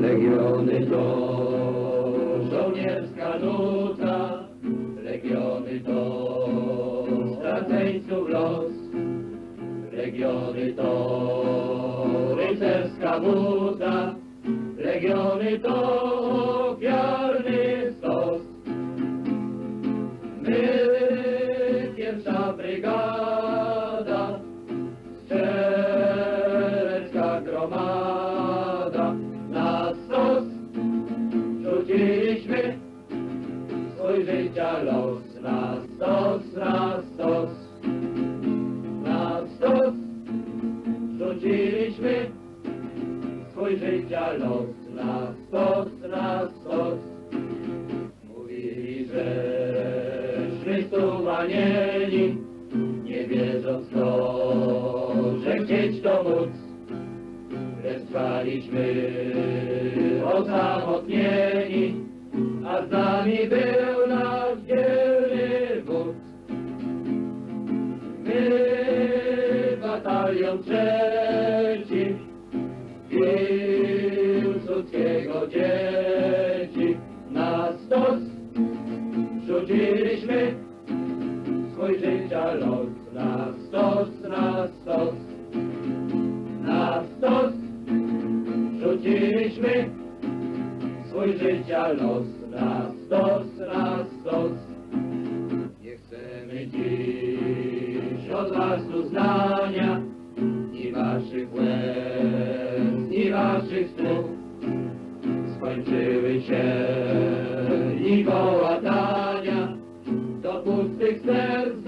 Legiony to żołnierska nuta, legiony to straceńców los, legiony to rycerska buta, legiony to rzuciliśmy swój życia los, na stos, na stos, na stos rzuciliśmy swój życia los, na stos, na stos. Mówili, żeśmy stumanieni, nie wierząc to, Lecz trwaliśmy osamotnieni, a z nami był nasz dzielny wódz. My, batalion trzeci, Piłsudskiego dzieci, na stos rzuciliśmy swój życia los, na stos, na swój życia los, na stos, na stos. Nie chcemy dziś od was uznania, ni waszych łez, ni waszych słów. Skończyły się i kołatania, do pustych serc,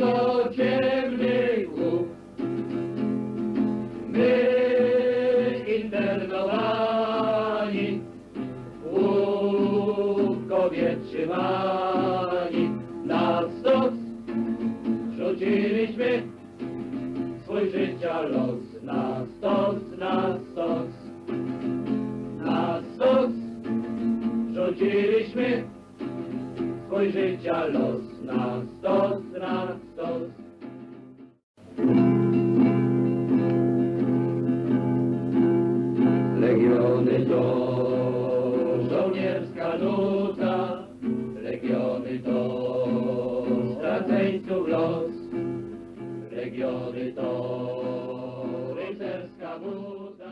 łupkowie trzymani, na stos rzuciliśmy swój życia los, na stos, na stos, na stos. Rzuciliśmy swój życia los, na stos, na stos. Legiony to żołnierska nuta, legiony to straceńców los, legiony to rycerska buta.